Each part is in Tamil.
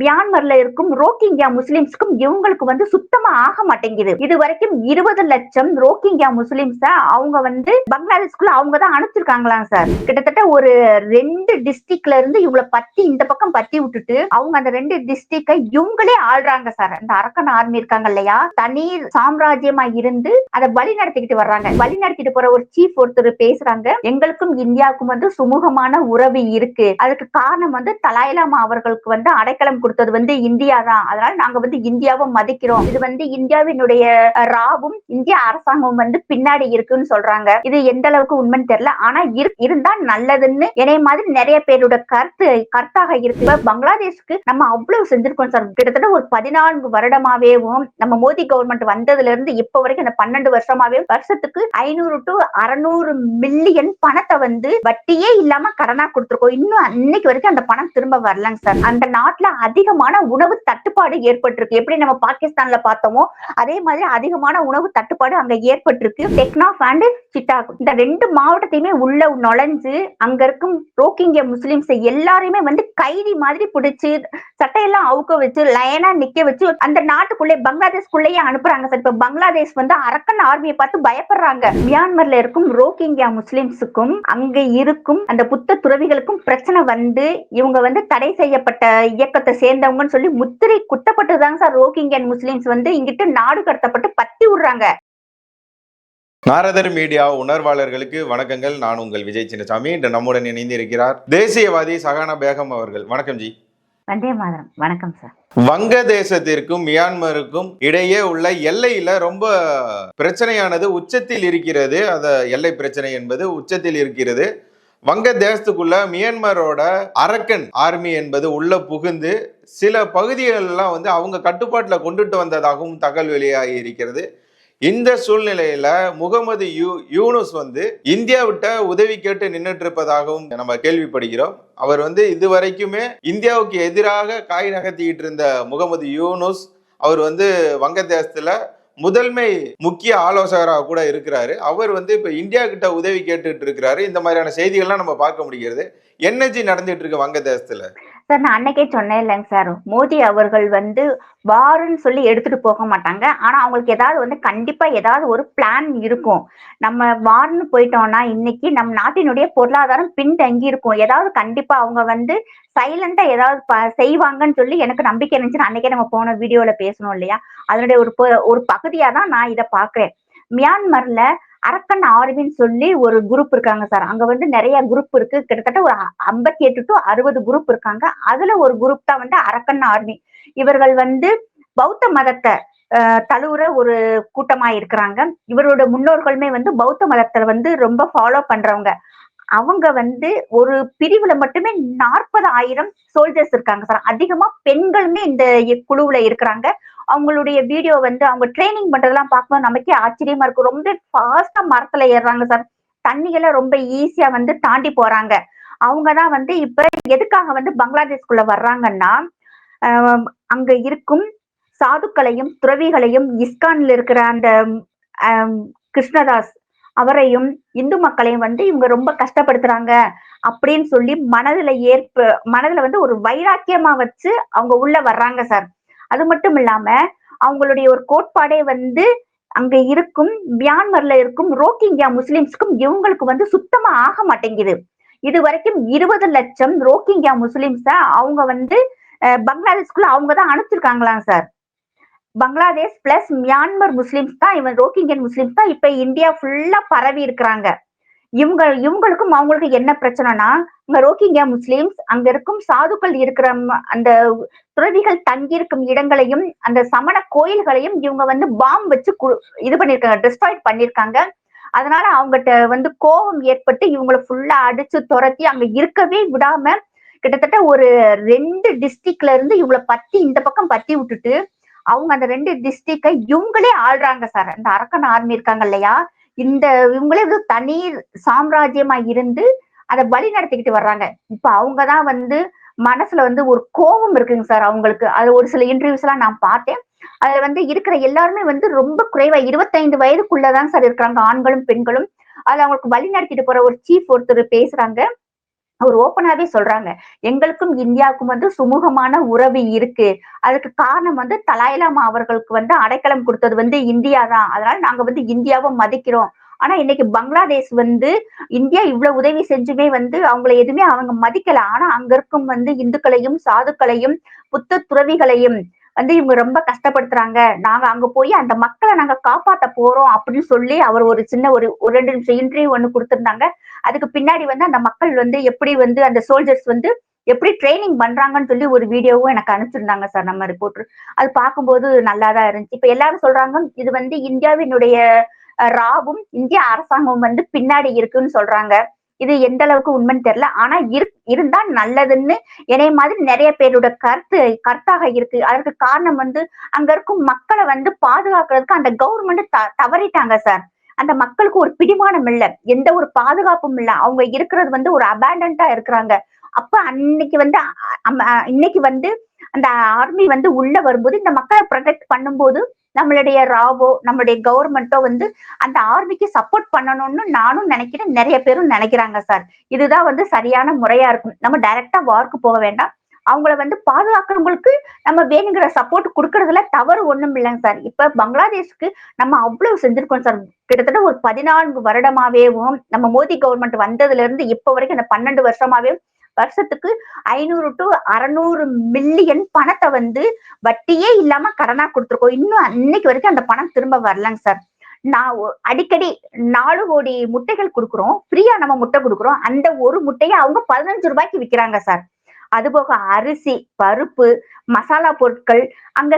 மியான்மர்ல இருக்கும் ரோஹிங்கியா முஸ்லிம்ஸ்க்கும் இவங்களுக்கு வந்து சுத்தமா ஆக மாட்டேங்குது. இது வரைக்கும் இருபது லட்சம் ரோஹிங்கியா முஸ்லிம்ஸ அவங்க வந்து பங்களாதேஷ்குள்ள அவங்க தான் அனுப்பிச்சிருக்காங்களாம் சார். கிட்டத்தட்ட ஒரு ரெண்டு டிஸ்ட்ரிக்ட்ல இருந்து இவ்வளவு பத்தி இந்த பக்கம் பத்தி விட்டுட்டு அவங்க அந்த ரெண்டு டிஸ்ட்ரிக்டை இவங்களே ஆள்றாங்க சார். அந்த அரக்கன் ஆர்மி இருக்காங்க இல்லையா? தனி சாம்ராஜ்யமா இருந்து அதை வழி நடத்திக்கிட்டு வர்றாங்க. வழி நடத்திட்டு போற ஒரு சீஃப் ஒருத்தர் பேசுறாங்க. எங்களுக்கும் இந்தியாவுக்கும் வந்து சுமூகமான உறவு இருக்கு. அதுக்கு காரணம் வந்து தலாயிலாமா அவர்களுக்கு வந்து அடைக்கலம் கொடுத்தது வந்து இந்தியா தான். அதனால நாங்க வந்து இந்தியாவை மதிக்கிறோம். இது வந்து இந்தியாவினுடைய ராவும் இந்திய அரசாங்கம் வந்து பின்னாடி இருக்குன்னு சொல்றாங்க. இது எந்த அளவுக்கு உண்மைன்னு தெரியல. ஆனா இரு- இருந்தா நல்லதுன்னு என்னைய மாதிரி நிறைய பேரோட கருத்து கருத்தாக இருக்கு. பங்களாதேஷ்க்கு நம்ம அவ்வளவு செஞ்சிருக்கோம் சார். கிட்டத்தட்ட ஒரு பதினான்கு வருடமாவேவும் நம்ம மோடி கவர்மெண்ட் வந்ததுல இருந்து இப்ப வரைக்கும் அந்த பன்னெண்டு வருஷமாவே வருஷத்துக்கு ஐநூறு டு அறுநூறு மில்லியன் பணத்தை வந்து வட்டியே இல்லாம கடனா கொடுத்துருக்கோம். இன்னும் இன்னைக்கு வரைக்கும் அந்த பணம் திரும்ப வரலங்க சார். அந்த நாட்டுல அதிகமான உணவு தட்டுப்பாடு ஏற்பட்டிருக்கு. எப்படி நம்ம பாகிஸ்தான்ல பார்த்தோமோ அதே மாதிரி அதிகமான உணவு தட்டுப்பாடு அங்க ஏற்பட்டிருக்கு. டெக்னாஃப் அண்ட் சிட்டாக். இந்த ரெண்டு மாவட்டத்தையுமே உள்ள நுழைஞ்சு அங்க இருக்கும் ரோக்கிங்க முஸ்லிம்ஸ் எல்லாரையுமே வந்து கைதி மாதிரி பிடிச்சு சட்டையெல்லாம் அவுக்க வச்சு லைனா நிக்க வச்சு அந்த நாட்டுக்குள்ளே பங்களாதேஷ்குள்ளேயே அனுப்புறாங்க சார். இப்ப பங்களாதேஷ் வந்து அரக்கன் ஆர்மியை பார்த்து பயப்படுறாங்க. மியான்மர்ல இருக்கும் ரோகிங்கியா முஸ்லிம்ஸுக்கும் அங்க இருக்கும் அந்த புத்த துறவிகளுக்கும் பிரச்சனை வந்து இவங்க வந்து தடை செய்யப்பட்ட இயக்கத்தை சேர்ந்தவங்கன்னு சொல்லி முத்திரை குத்தப்பட்டுதாங்க சார் ரோஹிங்கியன் முஸ்லிம்ஸ் வந்து இங்கிட்டு நாடு கடத்தப்பட்டு பத்தி விடுறாங்க. நாரதர் மீடியா உணர்வாளர்களுக்கு வணக்கங்கள். நான் உங்கள் விஜய் சின்னசாமி. இன்று நம்முடன் இணைந்து இருக்கிறார் தேசியவாதி சகானா பேகம் அவர்கள். வணக்கம் ஜி. வந்தே மாதரம். வணக்கம் சார். வங்கதேசத்திற்கும் மியான்மருக்கும் இடையே உள்ள எல்லையில ரொம்ப பிரச்சனையானது உச்சத்தில் இருக்கிறது. அந்த எல்லை பிரச்சனை என்பது உச்சத்தில் இருக்கிறது. வங்க தேசத்துக்குள்ள மியான்மரோட அரக்கன் ஆர்மி என்பது உள்ள புகுந்து சில பகுதிகளெல்லாம் வந்து அவங்க கட்டுப்பாட்டில் கொண்டுட்டு வந்ததாகவும் தகவல் வெளியாகி இருக்கிறது. இந்த சூழ்நிலையில முகமது யூ யூனுஸ் வந்து இந்தியா விட்ட உதவி கேட்டு நின்றுட்டு இருப்பதாகவும் நம்ம கேள்விப்படுகிறோம். அவர் வந்து இதுவரைக்குமே இந்தியாவுக்கு எதிராக காய் நகர்த்திக்கிட்டு இருந்த முகமது யூனுஸ் அவர் வந்து வங்கதேசத்துல முதன்மை முக்கிய ஆலோசகராக கூட இருக்கிறாரு. அவர் வந்து இப்ப இந்தியா கிட்ட உதவி கேட்டுட்டு இருக்கிறாரு. இந்த மாதிரியான செய்திகள்லாம் நம்ம பார்க்க முடிகிறது. என்னஜி நடந்துட்டு இருக்கு வங்கதேசத்துல. சார் நான் அன்னைக்கே சொன்னேன் இல்லைங்க சார். மோடி அவர்கள் வந்து வாருன்னு சொல்லி எடுத்துட்டு போக மாட்டாங்க. ஆனா அவங்களுக்கு ஏதாவது வந்து கண்டிப்பா ஏதாவது ஒரு பிளான் இருக்கும். நம்ம வார்னு போயிட்டோம்னா இன்னைக்கு நம் நாட்டினுடைய பொருளாதாரம் பின்தங்கி இருக்கும். ஏதாவது கண்டிப்பா அவங்க வந்து சைலண்டா ஏதாவது செய்வாங்கன்னு சொல்லி எனக்கு நம்பிக்கை இருந்துச்சு அன்னைக்கே நம்ம போன வீடியோல பேசணும் இல்லையா? அதனுடைய ஒரு ப- ஒரு பகுதியா தான் நான் இதை பாக்குறேன் மியான்மர்ல அரக்கன் ஆர்மின்னு சொல்லி ஒரு குரூப் இருக்காங்க சார் அங்க வந்து நிறைய குரூப் இருக்கு. கிட்டத்தட்ட ஒரு ஐம்பத்தி எட்டு டு அறுபது குரூப் இருக்காங்க. அதுல ஒரு குரூப் தான் வந்து அரக்கன் ஆர்மி. இவர்கள் வந்து பௌத்த மதத்தை தழுவுற ஒரு கூட்டமா இருக்கிறாங்க. இவரோட முன்னோர்களுமே வந்து பௌத்த மதத்தை வந்து ரொம்ப ஃபாலோ பண்றவங்க. அவங்க வந்து ஒரு பிரிவுல மட்டுமே நாற்பது ஆயிரம் சோல்ஜர்ஸ் இருக்காங்க சார் அதிகமா பெண்களுமே இந்த குழுவுல இருக்கிறாங்க. அவங்களுடைய வீடியோ வந்து அவங்க ட்ரைனிங் பண்றதெல்லாம் பார்க்கும்போது நமக்கே ஆச்சரியமா இருக்கும். ரொம்ப ஃபாஸ்டா மரத்துல ஏறுறாங்க சார் தண்ணிகளை ரொம்ப ஈஸியா வந்து தாண்டி போறாங்க. அவங்கதான் வந்து இப்ப எதுக்காக வந்து பங்களாதேஷ்குள்ள வர்றாங்கன்னா அங்க இருக்கும் சாதுக்களையும் துறவிகளையும் இஸ்கான்ல இருக்கிற அந்த கிருஷ்ணதாஸ் அவரையும் இந்து மக்களையும் வந்து இவங்க ரொம்ப கஷ்டப்படுத்துறாங்க அப்படின்னு சொல்லி மனதுல ஏற்ப மனதுல வந்து ஒரு வைராக்கியமா வச்சு அவங்க உள்ள வர்றாங்க சார் அது மட்டும் இல்லாம அவங்களுடைய ஒரு கோட்பாடே வந்து அங்க இருக்கும் மியான்மர்ல இருக்கும் ரோஹிங்கியா முஸ்லிம்ஸ்க்கும் இவங்களுக்கு வந்து சுத்தமா ஆக மாட்டேங்குது. இது வரைக்கும் இருபது லட்சம் ரோஹிங்கியா முஸ்லிம்ஸ அவங்க வந்து பங்களாதேஷ்குள்ள அவங்க தான் அனுப்பிச்சிருக்காங்களாம் sir. Bangladesh plus Myanmar Muslims தான் இவன் ரோஹிங்கியன் முஸ்லிம்ஸ் தான் இப்ப இந்தியா ஃபுல்லா பரவி இருக்கிறாங்க. இவங்க இவங்களுக்கும் அவங்களுக்கும் என்ன பிரச்சனைனா இங்க ரோஹிங்கியா முஸ்லிம்ஸ் அங்க இருக்கும் சாதுக்கள் இருக்கிற அந்த துறவிகள் தங்கியிருக்கும் இடங்களையும் அந்த சமண கோயில்களையும் இவங்க வந்து பாம் வச்சு கு- இது பண்ணிருக்காங்க டிஸ்ட்ராய்ட் பண்ணிருக்காங்க அதனால அவங்ககிட்ட வந்து கோபம் ஏற்பட்டு இவங்களை ஃபுல்லா அடிச்சு துரத்தி அங்க இருக்கவே விடாம கிட்டத்தட்ட ஒரு ரெண்டு டிஸ்ட்ரிக்ட்ல இருந்து இவங்களை பத்தி இந்த பக்கம் பத்தி விட்டுட்டு அவங்க அந்த ரெண்டு டிஸ்ட்ரிக்ட இவங்களே ஆள்றாங்க சார். அந்த அரக்கன் ஆர்மி இருக்காங்க இல்லையா? இந்த இவங்களே வந்து தனி சாம்ராஜ்யமா இருந்து அதை வழி நடத்திக்கிட்டு வர்றாங்க. இப்ப அவங்கதான் வந்து மனசுல வந்து ஒரு கோபம் இருக்குங்க சார் அவங்களுக்கு. அது ஒரு சில இன்டர்வியூஸ் எல்லாம் நான் பார்த்தேன். அதுல வந்து இருக்கிற எல்லாருமே வந்து ரொம்ப குறைவா இருபத்தைந்து வயதுக்குள்ளதான் சார் இருக்கிறாங்க. ஆண்களும் பெண்களும். அதுல அவங்களுக்கு வழி நடத்திட்டு போற ஒரு சீஃப் ஒருத்தர் பேசுறாங்க. அவர் ஓப்பனாவே சொல்றாங்க. எங்களுக்கும் இந்தியாவுக்கும் வந்து சுமூகமான உறவு இருக்கு. அதுக்கு காரணம் வந்து தலாய்லாமா அவர்களுக்கு வந்து அடைக்கலம் கொடுத்தது வந்து இந்தியா தான். அதனால நாங்க வந்து இந்தியாவை மதிக்கிறோம். ஆனா இன்னைக்கு பங்களாதேஷ் வந்து இந்தியா இவ்வளவு உதவி செஞ்சுமே வந்து அவங்களை எதுவுமே அவங்க மதிக்கல. ஆனா அங்க இருக்கும் வந்து இந்துக்களையும் சாதுக்களையும் புத்த துறவிகளையும் வந்து இவங்க ரொம்ப கஷ்டப்படுத்துறாங்க. நாங்க அங்க போய் அந்த மக்களை நாங்க காப்பாத்த போறோம் அப்படின்னு சொல்லி அவர் ஒரு சின்ன ஒரு ஒரு ரெண்டு நிமிஷம் இன்டர்வியூ ஒண்ணு கொடுத்திருந்தாங்க. அதுக்கு பின்னாடி வந்து அந்த மக்கள் வந்து எப்படி வந்து அந்த சோல்ஜர்ஸ் வந்து எப்படி ட்ரைனிங் பண்றாங்கன்னு சொல்லி ஒரு வீடியோவும் எனக்கு அனுப்பிச்சிருந்தாங்க சார் நம்ம ரிப்போர்ட்டர் அது பார்க்கும்போது நல்லா தான் இருந்துச்சு. இப்ப எல்லாரும் சொல்றாங்க இது வந்து இந்தியாவினுடைய ராவும் இந்திய அரசாங்கம் வந்து பின்னாடி இருக்குன்னு சொல்றாங்க. இது எந்த அளவுக்கு உண்மைன்னு தெரியல. ஆனா இரு இருந்தா நல்லதுன்னு என்னைய மாதிரி நிறைய பேரோட கருத்து கருத்தாக இருக்கு. அதற்கு காரணம் வந்து அங்க இருக்கும் மக்களை வந்து பாதுகாக்கிறதுக்கு அந்த கவர்மெண்ட் த தவறிட்டாங்க சார் அந்த மக்களுக்கு ஒரு பிடிமானம் இல்ல. எந்த ஒரு பாதுகாப்பும் இல்ல. அவங்க இருக்கிறது வந்து ஒரு அபேண்டன்டா இருக்கிறாங்க. அப்ப அன்னைக்கு வந்து இன்னைக்கு வந்து அந்த ஆர்மி வந்து உள்ள வரும்போது இந்த மக்களை ப்ரொடெக்ட் பண்ணும்போது நம்மளுடைய ராவோ நம்மளுடைய கவர்மெண்ட்டோ வந்து அந்த ஆர்மிக்கு சப்போர்ட் பண்ணணும்னு நானும் நினைக்கிறேன். நிறைய பேரும் நினைக்கிறாங்க சார் இதுதான் வந்து சரியான முறையா இருக்கும். நம்ம டைரக்டா வார்க்கு போக வேண்டாம். அவங்கள வந்து பாதுகாக்கிறவங்களுக்கு நம்ம வேணுங்கிற சப்போர்ட் கொடுக்கறதுல தவறு ஒண்ணும் இல்லைங்க சார் இப்ப பங்களாதேஷ்க்கு நம்ம அவ்வளவு செஞ்சிருக்கோம் சார் கிட்டத்தட்ட ஒரு பதினான்கு வருடமாவேவும் நம்ம மோடி கவர்மெண்ட் வந்ததுல இருந்து இப்ப வரைக்கும் அந்த பன்னெண்டு வருஷமாவே வருஷத்துக்கு ஐநூறு டு அறநூறு மில்லியன் பணத்தை வந்து வட்டியே இல்லாம கடனா கொடுத்துருக்கோம். இன்னும் அன்னைக்கு வரைக்கும் அந்த பணம் திரும்ப வரலங்க சார். நான் ஒ- அடிக்கடி நாலு கோடி முட்டைகள் கொடுக்குறோம். ஃப்ரீயா நம்ம முட்டை கொடுக்குறோம். அந்த ஒரு முட்டையை அவங்க பதினஞ்சு ரூபாய்க்கு விற்கிறாங்க சார். அதுபோக அரிசி பருப்பு மசாலா பொருட்கள் அங்க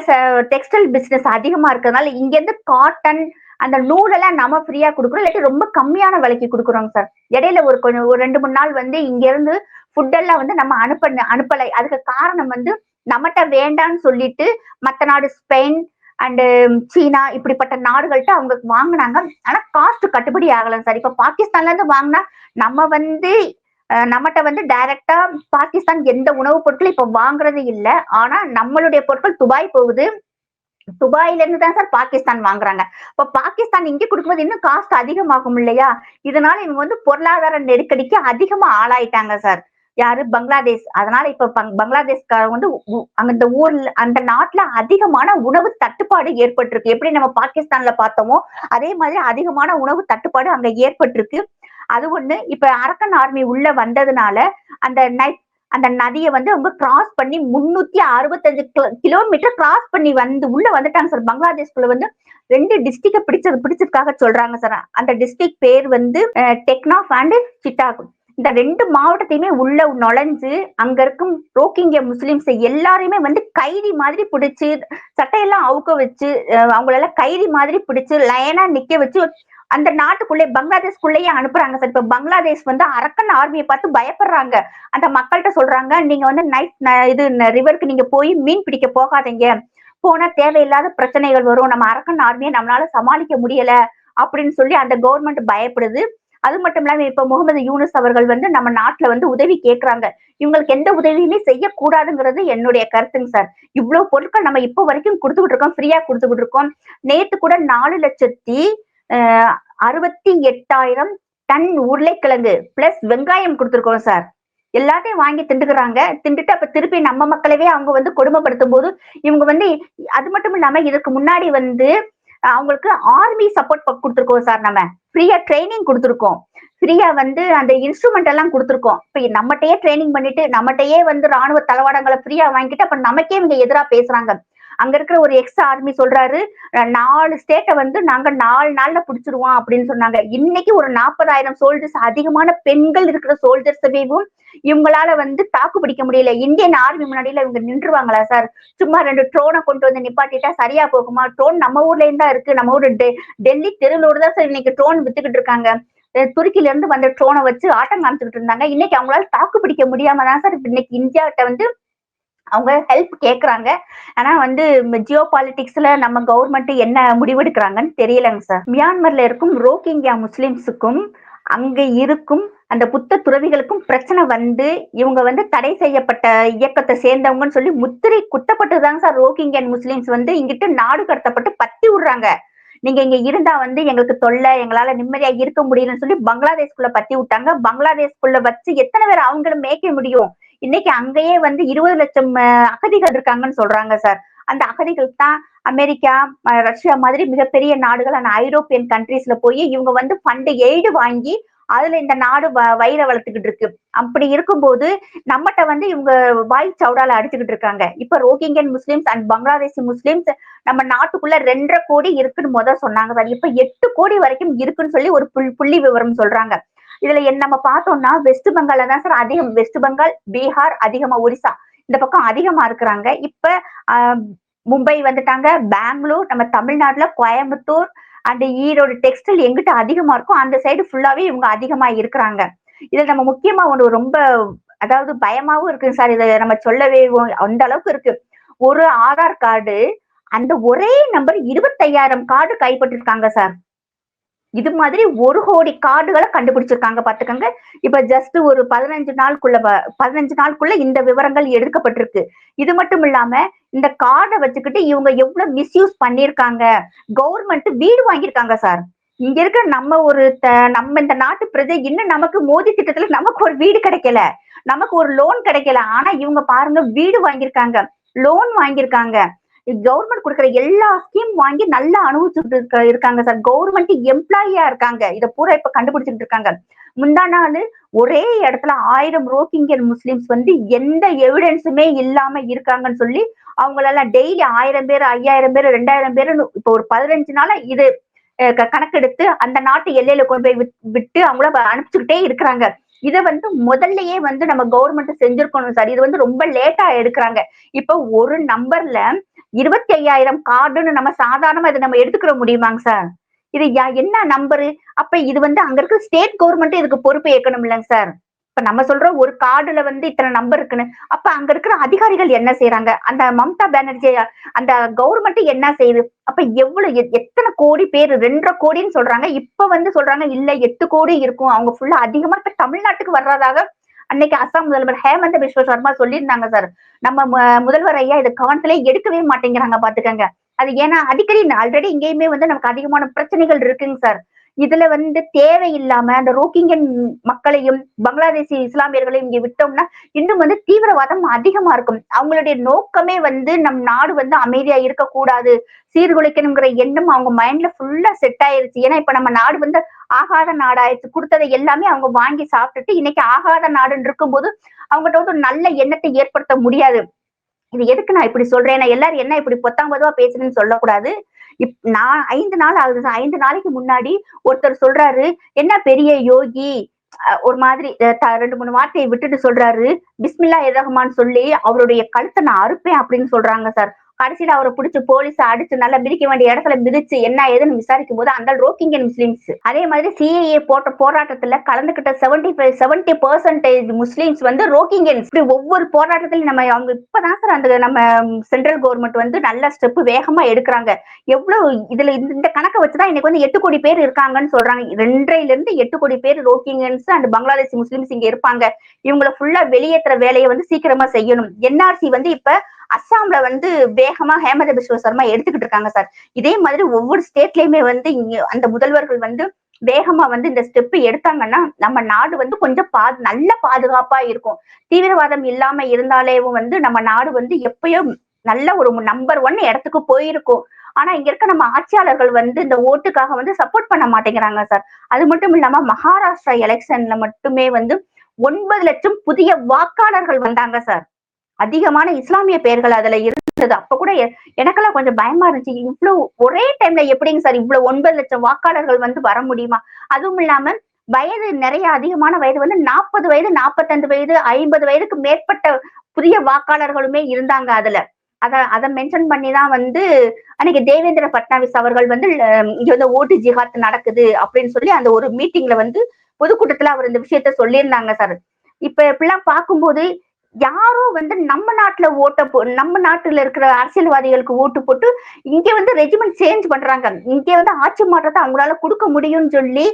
டெக்ஸ்டைல் பிசினஸ் அதிகமா இருக்கிறதுனால இங்க இருந்து காட்டன் அந்த நூலெல்லாம் நம்ம ஃப்ரீயா கொடுக்குறோம். இல்லாட்டி ரொம்ப கம்மியான விலைக்கு கொடுக்குறோங்க சார் இடையில ஒரு கொஞ்சம் ஒரு ரெண்டு மூணு நாள் வந்து இங்க இருந்து ஃபுட்டெல்லாம் வந்து நம்ம அனுப்ப அனுப்பலை. அதுக்கு காரணம் வந்து நம்மகிட்ட வேண்டான்னு சொல்லிட்டு மற்ற நாடு ஸ்பெயின் அண்டு சீனா இப்படிப்பட்ட நாடுகள்கிட்ட அவங்க வாங்கினாங்க. ஆனா காஸ்ட் கட்டுப்படி ஆகலாம் சார் இப்ப பாகிஸ்தான்ல இருந்து வாங்கினா நம்ம வந்து நம்மகிட்ட வந்து டைரக்டா பாகிஸ்தான் எந்த உணவுப் பொருட்களும் இப்ப வாங்குறது இல்லை. ஆனா நம்மளுடைய பொருட்கள் துபாய் போகுது. துபாயில இருந்து தான் சார் பாகிஸ்தான் வாங்குறாங்க. இப்ப பாகிஸ்தான் இங்க கொடுக்கும்போது இன்னும் காஸ்ட் அதிகமாகும் இல்லையா? இதனால இவங்க வந்து பொருளாதார நெருக்கடிக்கு அதிகமா ஆளாயிட்டாங்க சார். யாரு? பங்களாதேஷ். அதனால இப்ப பங்- பங்களாதேஷ்காரங்க வந்து அந்த அங்க இந்த ஊர்ல அந்த நாட்டுல அதிகமான உணவு தட்டுப்பாடு ஏற்பட்டிருக்கு. எப்படி நம்ம பாகிஸ்தான்ல பார்த்தோமோ அதே மாதிரி அதிகமான உணவு தட்டுப்பாடு அங்க ஏற்பட்டிருக்கு. அது ஒண்ணு இப்ப அரக்கன் ஆர்மி உள்ள வந்ததுனால அந்த நைட் அந்த நதியை வந்து அவங்க கிராஸ் பண்ணி முன்னூத்தி அறுபத்தஞ்சு கிலோமீட்டர் கிராஸ் பண்ணி வந்து உள்ள வந்துட்டாங்க சார் பங்களாதேஷ்குள்ள வந்து ரெண்டு டிஸ்ட்ரிக்ட பிடிச்சது பிடிச்சதுக்காக சொல்றாங்க சார் அந்த டிஸ்ட்ரிக்ட் பேர் வந்து டெக்னாஃப் அண்ட் சிட்டாகும் இந்த ரெண்டு மாவட்டத்தையுமே உள்ள நுழைஞ்சு அங்க இருக்கும் ரோக்கிங்க முஸ்லிம்ஸ் எல்லாரையுமே வந்து கைதி மாதிரி பிடிச்சு சட்டையெல்லாம் அவுக்க வச்சு அவங்களெல்லாம் கைதி மாதிரி பிடிச்சு லைனா நிக்க வச்சு அந்த நாட்டுக்குள்ளே பங்களாதேஷ்குள்ளேயே அனுப்புறாங்க சார். இப்ப பங்களாதேஷ் வந்து அரக்கன் ஆர்மியை பார்த்து பயப்படுறாங்க. அந்த மக்கள்கிட்ட சொல்றாங்க நீங்க வந்து நைட் இது ரிவருக்கு நீங்க போய் மீன் பிடிக்க போகாதீங்க. போனா தேவையில்லாத பிரச்சனைகள் வரும். நம்ம அரக்கன் ஆர்மியை நம்மளால சமாளிக்க முடியல. அப்படின்னு சொல்லி அந்த கவர்மெண்ட் பயப்படுது. அது மட்டும் இல்லாம இப்ப முகமது யூனிஸ் அவர்கள் வந்து நம்ம நாட்டுல வந்து உதவி கேட்கறாங்க இவங்களுக்கு எந்த உதவியுமே செய்யக்கூடாதுங்கிறது என்னுடைய கருத்துங்க சார். இவ்வளவு பொருட்கள் நம்ம இப்போ வரைக்கும் கொடுத்துக்கிட்டு இருக்கோம் ஃப்ரீயா கொடுத்துக்கிட்டு இருக்கோம். நேத்து கூட நாலு லட்சத்தி அறுபத்தி எட்டாயிரம் டன் உருளைக்கிழங்கு பிளஸ் வெங்காயம் கொடுத்துருக்கோம் சார் எல்லாத்தையும் வாங்கி திண்டுக்கிறாங்க திண்டுட்டு அப்ப திருப்பி நம்ம மக்களவே அவங்க வந்து கொடுமைப்படுத்தும் போது இவங்க வந்து அது மட்டும் இல்லாம இதுக்கு முன்னாடி வந்து அவங்களுக்கு ஆர்மி சப்போர்ட் கொடுத்துருக்கோம் சார் நம்ம. ஃப்ரீயா ட்ரைனிங் கொடுத்துருக்கோம். ஃப்ரீயா வந்து அந்த இன்ஸ்ட்ருமெண்ட் எல்லாம் கொடுத்துருக்கோம். இப்ப நம்மகிட்டயே ட்ரைனிங் பண்ணிட்டு நம்மகிட்டயே வந்து ராணுவ தளவாடங்களை ஃப்ரீயா வாங்கிட்டு அப்ப நமக்கே இவங்க எதிரா பேசுறாங்க. அங்க இருக்கிற ஒரு எக்ஸ் ஆர்மி சொல்றாரு நாலு ஸ்டேட்டை வந்து நாங்க நாலு நாள்ல பிடிச்சிருவோம் அப்படின்னு சொன்னாங்க. இன்னைக்கு ஒரு நாற்பதாயிரம் சோல்ஜர்ஸ் அதிகமான பெண்கள் இருக்கிற சோல்ஜர்ஸையும் இவங்களால வந்து தாக்கு பிடிக்க முடியல. இந்தியன் ஆர்மி முன்னாடியில இவங்க நின்றுவாங்களா சார் சும்மா ரெண்டு ட்ரோனை கொண்டு வந்து நிப்பாட்டிட்டா சரியா போகுமா? ட்ரோன் நம்ம ஊர்ல இருந்தா இருக்கு. நம்ம ஊர் டெ- டெல்லி தெருவிலோடு தான் சார் இன்னைக்கு ட்ரோன் வித்துக்கிட்டு இருக்காங்க. துருக்கில இருந்து வந்த ட்ரோனை வச்சு ஆட்டம் காமிச்சுக்கிட்டு இருந்தாங்க. இன்னைக்கு அவங்களால தாக்கு பிடிக்க முடியாம தான் சார் இன்னைக்கு இந்தியாட்ட வந்து அவங்க ஹெல்ப் கேக்குறாங்க. ஆனா வந்து ஜியோ பாலிடிக்ஸ்ல நம்ம கவர்மெண்ட் என்ன முடிவெடுக்கிறாங்கன்னு தெரியலங்க சார் மியான்மர்ல இருக்கும் ரோஹிங்கியா முஸ்லிம்ஸுக்கும் அங்க இருக்கும் அந்த புத்த துறவிகளுக்கும் பிரச்சனை வந்து இவங்க வந்து தடை செய்யப்பட்ட இயக்கத்தை சேர்ந்தவங்கன்னு சொல்லி முத்திரை குத்தப்பட்டதுதாங்க சார் ரோஹிங்கியன் முஸ்லிம்ஸ் வந்து இங்கிட்டு நாடு கடத்தப்பட்டு பத்தி விடுறாங்க. நீங்க இங்க இருந்தா வந்து எங்களுக்கு தொல்லை எங்களால நிம்மதியா இருக்க முடியலன்னு சொல்லி பங்களாதேஷ்குள்ள பத்தி விட்டாங்க. பங்களாதேஷ்குள்ள வச்சு எத்தனை பேர் அவங்களும் மேய்க்க முடியும்? இன்னைக்கு அங்கேயே வந்து இருபது லட்சம் அகதிகள் இருக்காங்கன்னு சொல்றாங்க சார். அந்த அகதிகள் தான் அமெரிக்கா ரஷ்யா மாதிரி மிகப்பெரிய நாடுகள் ஐரோப்பியன் கண்ட்ரீஸ்ல போய் இவங்க வந்து ஃபண்டு எய்டு வாங்கி அதுல இந்த நாடு வ- வயிற வளர்த்துக்கிட்டு இருக்கு. அப்படி இருக்கும்போது நம்மகிட்ட வந்து இவங்க வாய் சவுடால அடிச்சுக்கிட்டு இருக்காங்க. இப்ப Rohingyan Muslims and Bangladeshi Muslims நம்ம நாட்டுக்குள்ள ரெண்டரை கோடி இருக்குன்னு முத சொன்னாங்க சார். இப்ப எட்டு கோடி வரைக்கும் இருக்குன்னு சொல்லி ஒரு புள்ளி விவரம் சொல்றாங்க. இதுல நம்ம பார்த்தோம்னா வெஸ்ட் பெங்கால்ல தான் சார் அதிகம் வெஸ்ட் பெங்கால் பீகார் அதிகமா ஒரிசா. இந்த பக்கம் அதிகமா இருக்கிறாங்க. இப்ப மும்பை வந்துட்டாங்க பெங்களூர் நம்ம தமிழ்நாட்டுல கோயம்புத்தூர் அந்த ஈரோடு டெக்ஸ்டைல் எங்கிட்ட அதிகமா இருக்கும் அந்த சைடு ஃபுல்லாவே இவங்க அதிகமா இருக்கிறாங்க. இதுல நம்ம முக்கியமா ஒண்ணு ரொம்ப அதாவது பயமாவும் இருக்கு சார். இதை நம்ம சொல்லவே அந்த அளவுக்கு இருக்கு. ஒரு ஆதார் கார்டு அந்த ஒரே நம்பர் இருபத்தையாயிரம் கார்டு கைப்பற்றிருக்காங்க சார். இது மாதிரி ஒரு கோடி கார்டுகளை கண்டுபிடிச்சிருக்காங்க பாத்துக்கோங்க. இப்ப ஜஸ்ட் ஒரு பதினஞ்சு நாளுக்குள்ள வ- பதினஞ்சு நாளுக்குள்ள இந்த விவரங்கள் எடுக்கப்பட்டிருக்கு. இது மட்டும் இல்லாம இந்த கார்டை வச்சுக்கிட்டு இவங்க எவ்வளவு மிஸ்யூஸ் பண்ணிருக்காங்க கவர்மெண்ட் வீடு வாங்கியிருக்காங்க சார் இங்க இருக்கிற நம்ம ஒரு த- நம்ம இந்த நாட்டு பிரஜை இன்னும் நமக்கு மோதி திட்டத்துல நமக்கு ஒரு வீடு கிடைக்கல. நமக்கு ஒரு லோன் கிடைக்கல. ஆனா இவங்க பாருங்க வீடு வாங்கியிருக்காங்க. லோன் வாங்கியிருக்காங்க. கவர்மெண்ட் கொடுக்குற எல்லா ஸ்கீம் வாங்கி நல்லா அனுபவிச்சுட்டு இருக்க இருக்காங்க சார் கவர்மெண்ட் எம்ப்ளாயியா இருக்காங்க. இதை பூரா இப்ப கண்டுபிடிச்சிட்டு இருக்காங்க. முந்தா நாள் ஒரே இடத்துல ஆயிரம் ரோஹிங்கியன் முஸ்லிம்ஸ் வந்து எந்த எவிடன்ஸுமே இல்லாம இருக்காங்கன்னு சொல்லி அவங்களெல்லாம் டெய்லி ஆயிரம் பேர் ஐயாயிரம் பேர் ரெண்டாயிரம் பேர் இப்போ ஒரு பதினஞ்சு நாளா இது க- கணக்கெடுத்து அந்த நாட்டு எல்லையில கொண்டு போய் விட்டு அவங்கள அனுப்பிச்சுக்கிட்டே இருக்கிறாங்க. இதை வந்து முதல்லயே வந்து நம்ம கவர்மெண்ட் செஞ்சிருக்கணும் சார் இது வந்து ரொம்ப லேட்டா எடுக்கிறாங்க. இப்ப ஒரு நம்பர்ல இருபத்தி ஐயாயிரம் கார்டுன்னு நம்ம சாதாரணமா இதை நம்ம எடுத்துக்கிற முடியுமாங்க சார் இது யா- என்ன நம்பரு அப்ப இது வந்து அங்க இருக்க ஸ்டேட் கவர்மெண்ட் இதுக்கு பொறுப்பு ஏற்கணும் இல்லைங்க சார் இப்ப நம்ம சொல்றோம் ஒரு கார்டுல வந்து இத்தனை நம்பர் இருக்குன்னு அப்ப அங்க இருக்கிற அதிகாரிகள் என்ன செய்யறாங்க அந்த மம்தா பானர்ஜி அந்த கவர்மெண்ட் என்ன செய்யுது? அப்ப எவ்வளவு எத்தனை கோடி பேர் ரெண்டரை கோடின்னு சொல்றாங்க. இப்ப வந்து சொல்றாங்க இல்ல எட்டு கோடி இருக்கும். அவங்க ஃபுல்லா அதிகமா இப்ப தமிழ்நாட்டுக்கு வர்றதாக அன்னைக்கு அசாம் முதல்வர் ஹேமந்த பிஸ்வ சர்மா சொல்லியிருந்தாங்க சார். நம்ம முதல்வர் ஐயா இது கவனத்திலே எடுக்கவே மாட்டேங்கிறாங்க பாத்துக்கங்க. அது ஏன்னா அடிக்கடி ஆல்ரெடி இங்கேயுமே வந்து நமக்கு அதிகமான பிரச்சனைகள் இருக்குங்க சார். இதுல வந்து தேவையில்லாம அந்த ரோக்கிங்கன் மக்களையும் பங்களாதேசி இஸ்லாமியர்களையும் இங்க விட்டோம்னா இன்னும் வந்து தீவிரவாதம் அதிகமா இருக்கும். அவங்களுடைய நோக்கமே வந்து நம் நாடு வந்து அமைதியா இருக்கக்கூடாது. சீர்குலைக்கணுங்கிற எண்ணம் அவங்க மைண்ட்ல ஃபுல்லா செட் ஆயிருச்சு. ஏன்னா இப்ப நம்ம நாடு வந்து ஆகாத நாடாயிருச்சு கொடுத்ததை எல்லாமே அவங்க வாங்கி சாப்பிட்டுட்டு இன்னைக்கு ஆகாத நாடுன்னு இருக்கும்போது அவங்ககிட்ட வந்து ஒரு நல்ல எண்ணத்தை ஏற்படுத்த முடியாது. இது எதுக்கு நான் இப்படி சொல்றேன்? நான் எல்லாரும் என்ன இப்படி பொத்தாம் பொதுவா பேசுறேன்னு சொல்லக்கூடாது. இப் நான் ஐந்து நாள் ஆகுது சார். ஐந்து நாளைக்கு முன்னாடி ஒருத்தர் சொல்றாரு என்ன பெரிய யோகி? அஹ் ஒரு மாதிரி த- ரெண்டு மூணு வார்த்தையை விட்டுட்டு சொல்றாரு. பிஸ்மில்லா ரஹ்மான் சொல்லி அவருடைய கழுத்தை நான் அறுப்பேன் அப்படின்னு சொல்றாங்க சார். கடைசியில அவரை பிடிச்சி போலீஸ் அடிச்சு நல்லா மிதிக்க வேண்டிய இடத்துல மிதிச்சு என்ன ஏதுன்னு விசாரிக்கும் போது அந்த ரோக்கிங்கன் முஸ்லிம்ஸ். அதே மாதிரி சிஏஏ போட்ட போராட்டத்துல கலந்துகிட்ட seventy five seventy percentage Muslims வந்து ரோக்கிங்கன்ஸ் இப்படி ஒவ்வொரு போராட்டத்திலும் நம்ம அவங்க இப்பதான் சார் அந்த நம்ம சென்ட்ரல் கவர்மெண்ட் வந்து நல்ல ஸ்டெப் வேகமா எடுக்கிறாங்க. எவ்வளவு இதுல இந்த இந்த கணக்கை வச்சுதான் இன்னைக்கு வந்து எட்டு கோடி பேர் இருக்காங்கன்னு சொல்றாங்க. ரெண்டரைல இருந்து எட்டு கோடி பேர் ரோக்கிங்கன்ஸ் அண்ட் பங்களாதேஷ் முஸ்லிம்ஸ் இங்க இருப்பாங்க. இவங்கள ஃபுல்லா வெளியேற்ற வேலையை வந்து சீக்கிரமா செய்யணும். என்ஆர்சி வந்து இப்ப அஸ்ஸாம்ல வந்து வேகமா ஹேமந்த பிஸ்வ சர்மா எடுத்துக்கிட்டு இருக்காங்க சார். இதே மாதிரி ஒவ்வொரு ஸ்டேட்லயுமே வந்து இங்க அந்த முதல்வர்கள் வந்து வேகமா வந்து இந்த ஸ்டெப் எடுத்தாங்கன்னா நம்ம நாடு வந்து கொஞ்சம் பா நல்ல பாதுகாப்பா இருக்கும். தீவிரவாதம் இல்லாம இருந்தாலேவும் வந்து நம்ம நாடு வந்து எப்பயோ நல்ல ஒரு நம்பர் ஒன் இடத்துக்கு போயிருக்கும். ஆனா இங்க இருக்க நம்ம ஆட்சியாளர்கள் வந்து இந்த ஓட்டுக்காக வந்து சப்போர்ட் பண்ண மாட்டேங்கிறாங்க சார். அது மட்டும் இல்லாம மகாராஷ்டிரா எலெக்ஷன்ல மட்டுமே வந்து ஒன்பது லட்சம் புதிய வாக்காளர்கள் வந்தாங்க சார். அதிகமான இஸ்லாமிய பெயர்கள் அதுல இருந்தது. அப்ப கூட எனக்கெல்லாம் கொஞ்சம் பயமா இருந்துச்சு. இவ்வளவு ஒரே டைம்ல எப்படிங்க சார் இவ்வளவு ஒன்பது லட்சம் வாக்காளர்கள் வந்து வர முடியுமா? அதுவும் இல்லாம வயது நிறைய அதிகமான வயது வந்து நாற்பது வயது நாற்பத்தைந்து வயது ஐம்பது வயதுக்கு மேற்பட்ட புதிய வாக்காளர்களுமே இருந்தாங்க அதுல. அத அதை மென்ஷன் பண்ணி தான் வந்து அன்னைக்கு தேவேந்திர பட்னாவிஸ் அவர்கள் வந்து இங்க வந்து ஓட்டு ஜிஹாத் நடக்குது அப்படின்னு சொல்லி அந்த ஒரு மீட்டிங்ல வந்து பொதுக்கூட்டத்துல அவர் இந்த விஷயத்த சொல்லியிருந்தாங்க சார். இப்ப இப்பெல்லாம் பார்க்கும்போது யாரோ வந்து நம்ம நாட்டுல ஓட்ட போ நம்ம நாட்டுல இருக்கிற அரசியல்வாதிகளுக்கு ஓட்டு போட்டு இங்க வந்து ரெஜிமெண்ட் சேஞ்ச் பண்றாங்க. இங்க வந்து ஆட்சி மாற்றத்தை அவங்களால கொடுக்க முடியும்னு சொல்லி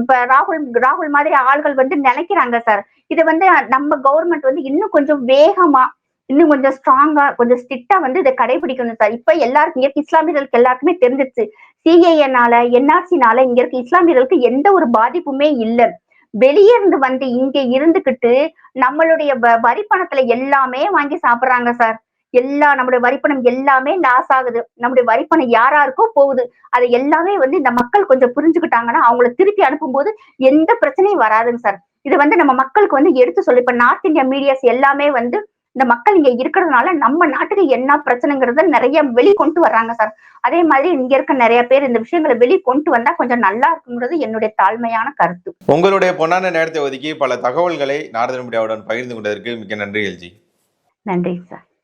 இப்ப ராகுல் ராகுல் மாதிரி ஆள்கள் வந்து நினைக்கிறாங்க சார் இது வந்து நம்ம கவர்மெண்ட் வந்து இன்னும் கொஞ்சம் வேகமா இன்னும் கொஞ்சம் ஸ்ட்ராங்கா கொஞ்சம் ஸ்ட்ரிக்டா வந்து இதை கடைபிடிக்கணும் சார் இப்ப எல்லாருக்கும் இயற்கை இஸ்லாமியர்களுக்கு எல்லாருக்குமே தெரிஞ்சிச்சு சிஏஎனால என்ஆர்சினால இங்க இருக்க இஸ்லாமியர்களுக்கு எந்த ஒரு பாதிப்புமே இல்லை. வெளியே இருந்து வந்து இங்க இருந்துகிட்டு நம்மளுடைய வ- வரி பணத்துல எல்லாமே வாங்கி சாப்பிடுறாங்க சார். எல்லா நம்முடைய வரிப்பணம் எல்லாமே லாஸ் ஆகுது. நம்முடைய வரிப்பணம் யாராருக்கோ போகுது. அதை எல்லாமே வந்து இந்த மக்கள் கொஞ்சம் புரிஞ்சுக்கிட்டாங்கன்னா அவங்கள திருப்பி அனுப்பும்போது எந்த பிரச்சனையும் வராதுங்க சார். இது வந்து நம்ம மக்களுக்கு வந்து எடுத்து சொல்லி இப்ப நார்த் இந்தியா மீடியாஸ் எல்லாமே வந்து இந்த மக்கள் இங்க இருக்கிறதுனால நம்ம நாட்டுக்கு என்ன பிரச்சனைங்கிறத நிறைய வெளிக்கொண்டு வர்றாங்க சார். அதே மாதிரி இங்க இருக்க நிறைய பேர் இந்த விஷயங்களை வெளி கொண்டு வந்தா கொஞ்சம் நல்லா இருக்குங்கிறது என்னுடைய தாழ்மையான கருத்து. உங்களுடைய பொன்னான நேரத்தை ஒதுக்கி பல தகவல்களை நாரதன் மீடியாவுடன் பகிர்ந்து கொண்டதற்கு மிக்க நன்றி எல்ஜி. நன்றி சார்.